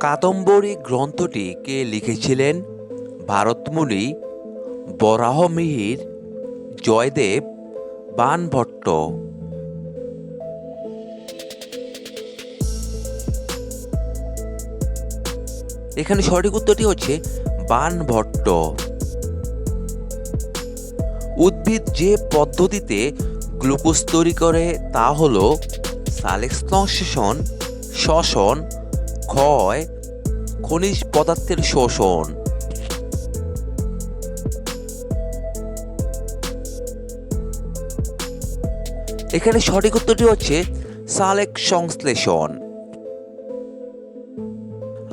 কাদম্বরী গ্রন্থটি কে লিখেছিলেন? ভারতমুনি, বরাহমিহির, জয়দেব, বানভট্ট। এখানে সঠিক উত্তরটি হচ্ছে বানভট্ট। উদ্ভিদ যে পদ্ধতিতে গ্লুকোজ তৈরি করে তা হলো সালেক্সন শ্বসন ক্ষয়, খনিজ পদার্থের শোষণ। এখানে সঠিক উত্তরটি হচ্ছে সালেক সংশ্লেষণ।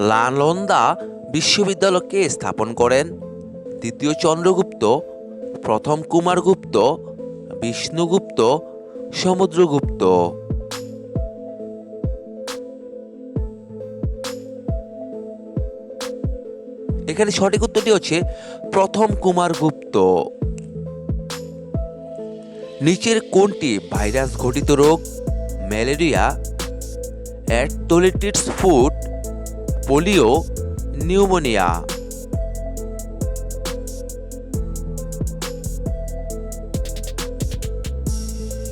লালন্দা বিশ্ববিদ্যালয়কে স্থাপন করেন দ্বিতীয় চন্দ্রগুপ্ত, প্রথম কুমারগুপ্ত, বিষ্ণুগুপ্ত, সমুদ্রগুপ্ত। এখানে সঠিক উত্তরটি হচ্ছে প্রথম কুমারগুপ্ত নিচের কোনটি ভাইরাস ঘটিত রোগ? Malaria athlete's foot, polio, pneumonia.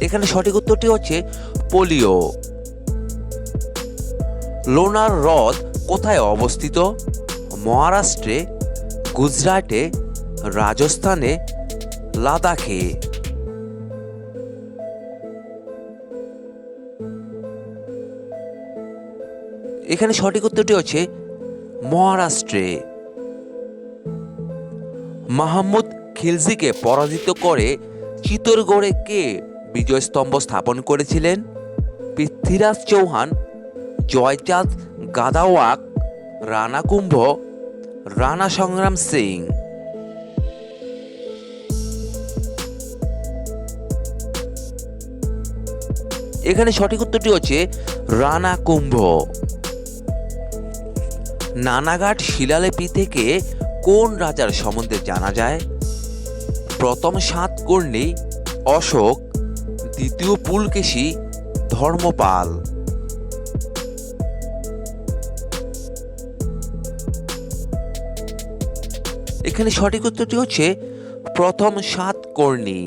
এখানে সঠিক উত্তরটি হচ্ছে পোলিও। লোনার হ্রদ কোথায় অবস্থিত? মহারাষ্ট্রে, গুজরাটে, রাজস্থানে, লাদাখে। এখানে সঠিক উত্তরটি হচ্ছে মহারাষ্ট্রে। মাহমুদ খিলজিকে পরাজিত করে চিতরগড়ে কে বিজয়স্তম্ভ স্থাপন করেছিলেন? পৃথ্বীরাজ চৌহান, জয়চাঁদ গাদাওয়াক রানা কুম্ভ রানা সংগ্রাম সিং। এখানে সঠিক উত্তরটি হচ্ছে রানা কুম্ভ। নানাঘাট শিলালিপি থেকে কোন রাজার সম্বন্ধে জানা যায়? প্রথম সাতকর্ণী অশোক, দ্বিতীয় পুলকেশী, ধর্মপাল। এখানে সঠিক উত্তরটি হচ্ছে প্রথম সাত কর্ণী।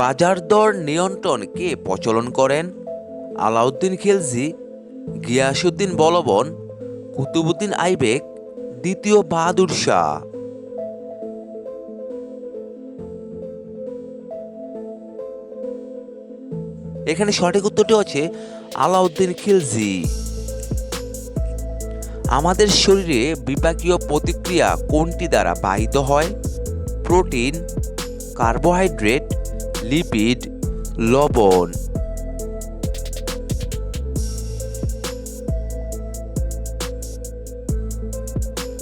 বাজার দর নিয়ন্ত্রণ কে প্রচলন করেন? আলাউদ্দিন খিলজি গিয়াসুদ্দিন বলবন কুতুবুদ্দিন আইবেক, দ্বিতীয় বাহাদুর শাহ। এখানে সঠিক উত্তরটি হচ্ছে আলাউদ্দিন খিলজি। আমাদের শরীরে বিপাকীয় প্রতিক্রিয়া কোনটি দ্বারা বাহিত হয়? প্রোটিন, কার্বোহাইড্রেট, লিপিড, লবণ।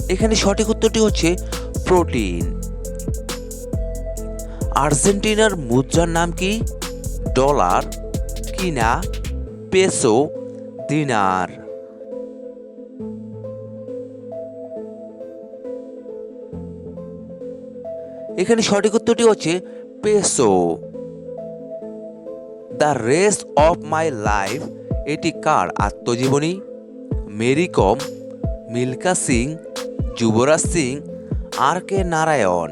এখানে সঠিক উত্তরটি হচ্ছে প্রোটিন। আর্জেন্টিনার মুদ্রার নাম কি? ডলার, কিনা? পেসো, দিনার। এখানে সঠিক উত্তরটি হচ্ছে peso. The race of my life, এটি কার আত্মজীবনী? Mary Kom, Milkha Singh, Yuvraj Singh, R K Narayan?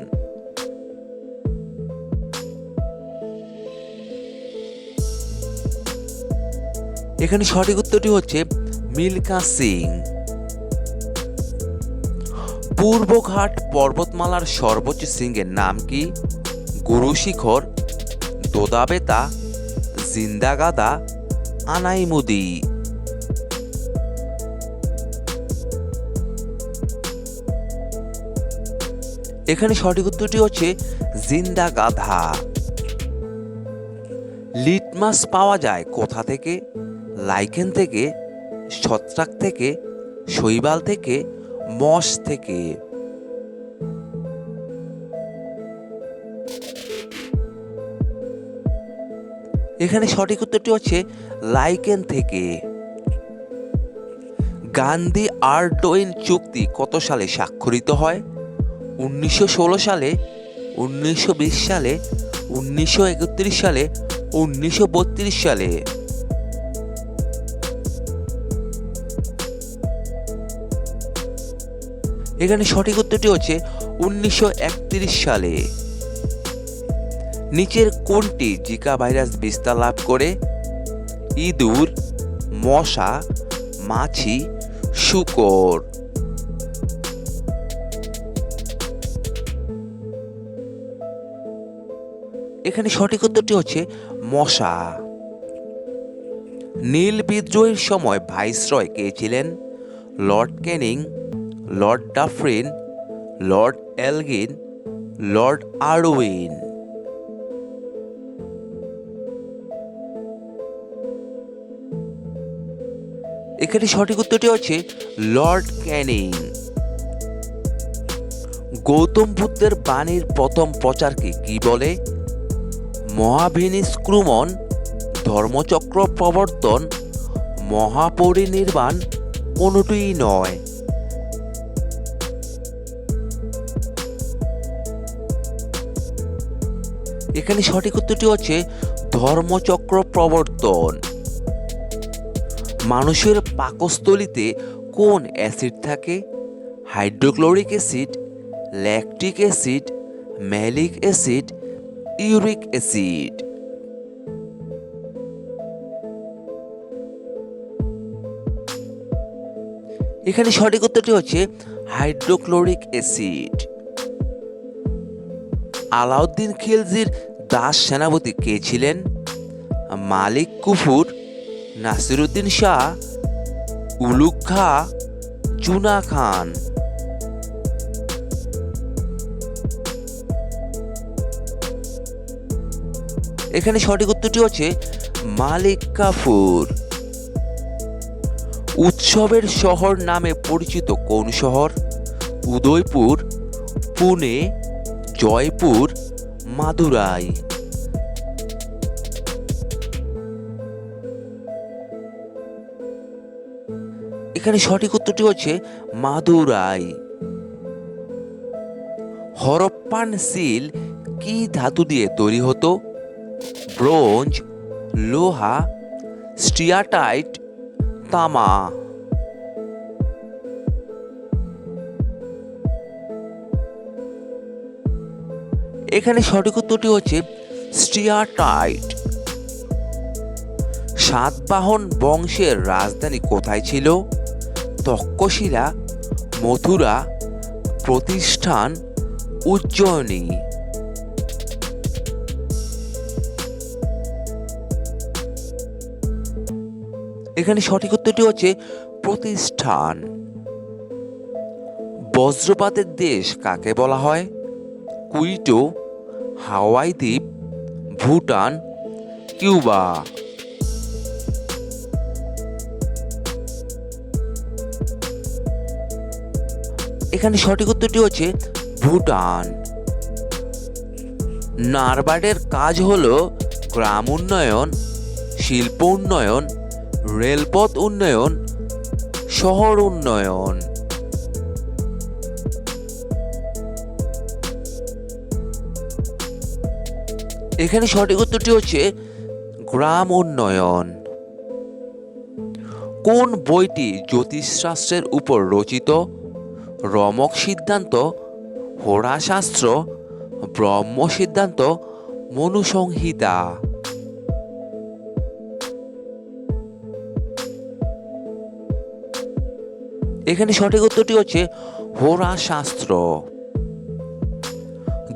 এখানে সঠিক উত্তরটি হচ্ছে মিল্কা সিং। পূর্বঘাট পর্বতমালার সর্বোচ্চ শৃঙ্গের নাম কি? গুরু শিখর, দোদাবেতা, জিন্দাগাদা, আনাইমুদি। এখানে সঠিক উত্তরটি হচ্ছে জিন্দা গাধা লিটমাস পাওয়া যায় কোথা থেকে? লাইকেন থেকে, ছত্রাক থেকে, শৈবাল থেকে মস থেকে এখানে সঠিক উত্তরটি হচ্ছে লাইকেন থেকে। গান্ধী আর্ডোইন চুক্তি কত সালে স্বাক্ষরিত হয়? উনিশশো ষোলো সালে, উনিশশো বিশ সালে, উনিশশো একত্রিশ সালে, উনিশশো বত্রিশ সালে। এখানে সঠিক উত্তরটি হচ্ছে উনিশশো একত্রিশ সালে। নিচের কোনটি জিকা ভাইরাস বিস্তার লাভ করে? ইঁদুর, মশা, মাছি, শুকর। এখানে সঠিক উত্তরটি হচ্ছে মশা। নীল বিদ্রোহের সময় ভাইসরয় কে ছিলেন? Lord Canning Lord Dufferin Lord Elgin Lord Irwin এখানে সঠিক উত্তরটি হচ্ছে লর্ড ক্যানিং গৌতম বুদ্ধের বাণীর প্রথম প্রচারকে কি বলে? মহাভিনিষ্ক্রমণ ধর্মচক্র প্রবর্তন, মহাপরিনির্বাণ, কোনোটিই নয়। এখানে সঠিক উত্তরটি হচ্ছে ধর্মচক্র প্রবর্তন। মানুষের পাকস্থলিতে কোন অ্যাসিড থাকে? Hydrochloric acid, lactic acid, malic acid, uric acid. এখানে সঠিক উত্তরটি হচ্ছে হাইড্রোক্লোরিক অ্যাসিড। আলাউদ্দিন খিলজির দাস সেনাপতি কে ছিলেন? মালিক কুফুর, নাসিরুদ্দিন শাহ উলুক খা জুনা খান। এখানে সঠিক উত্তরটি হচ্ছে মালিক কাফুর। উৎসবের শহর নামে পরিচিত কোন শহর? উদয়পুর, পুনে, জয়পুর মাদুরাই। এখানে সঠিক উত্তরটি হচ্ছে মাদুরাই। হরপ্পান সিল কি ধাতু দিয়ে তৈরি হতো? ব্রোঞ্জ, লোহা, স্টিয়াটাইট, তামা। এখানে সঠিক উত্তরটি হচ্ছে স্টিয়াটাইট সাতবাহন বংশের রাজধানী কোথায় ছিল? তক্ষশিলা, মথুরা, প্রতিষ্ঠান উজ্জয়িনী। এখানে সঠিক উত্তরটি হচ্ছে প্রতিষ্ঠান। বজ্রপাতের দেশ কাকে বলা হয়? কুইটো, হাওয়াই দ্বীপ, ভুটান, কিউবা। এখানে সঠিক উত্তরটি হচ্ছে ভুটান। নারবার্ডের কাজ হল গ্রাম উন্নয়ন, শিল্প উন্নয়ন, রেলপথ উন্নয়ন, শহর উন্নয়ন। এখানে সঠিক উত্তরটি হচ্ছে গ্রাম উন্নয়ন। কোন বইটি জ্যোতিষশাস্ত্রের উপর রচিত? রমক সিদ্ধান্ত হোরাশাস্ত্র ব্রহ্ম সিদ্ধান্ত, মনুসংহিতা। এখানে সঠিক উত্তরটি হচ্ছে হোরাশাস্ত্র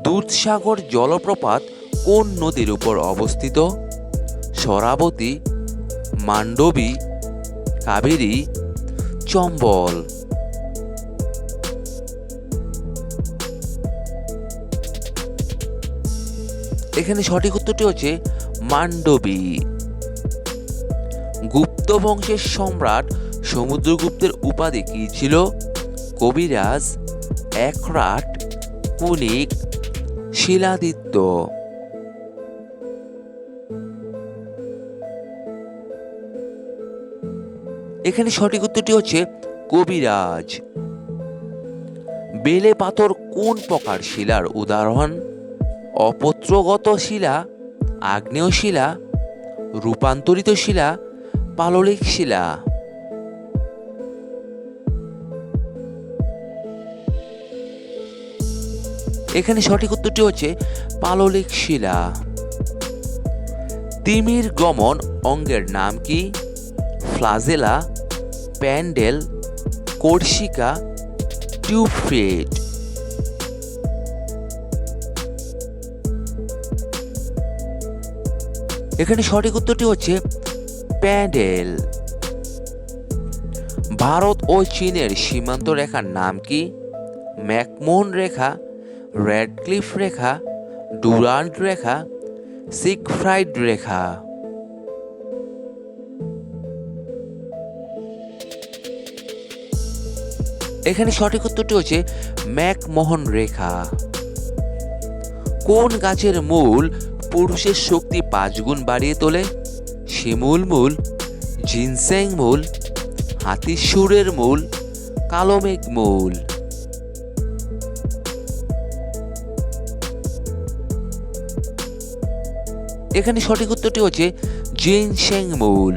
দুধসাগর জলপ্রপাত কোন নদীর উপর অবস্থিত? সরাবতী, মান্ডবী, কাবেরী, চম্বল। এখানে সঠিক উত্তরটি হচ্ছে মান্ডবী। গুপ্ত বংশের সম্রাট সমুদ্রগুপ্তের উপাধি কি ছিল? কবিরাজ, একরাট কুনিক শিলাদিত্য। এখানে সঠিক উত্তরটি হচ্ছে কবিরাজ। বেলে পাথর কোন প্রকার শিলার উদাহরণ? অপত্রগত শিলা, আগ্নেয় শিলা, রূপান্তরিত শিলা, পাললিক শিলা। এখানে সঠিক উত্তরটি হচ্ছে পাললিক শিলা। তিমির গমন অঙ্গের নাম কি? ফ্লাজেলা প্যান্ডেল কোর্সিকা টিউবফ্রেট এখানে সঠিক উত্তরটি হচ্ছে প্যান্ডেল। ভারত ও চীনের সীমান্ত রেখার নাম কি? ম্যাকমোহন রেখা, রেডক্লিফ রেখা, ডুরান্ট রেখা, সিগফ্রাইড রেখা। এখানে সঠিক উত্তরটি হচ্ছে ম্যাকমোহন রেখা। কোন গাছের মূল পুরুষের শক্তি পাঁচ গুণ বাড়িয়ে তোলে? শিমুল মূল, জিনসেং মূল হাতির সুরের মূল কালো মেঘ মূল। এখানে সঠিক উত্তরটি হচ্ছে জিনসেং মূল।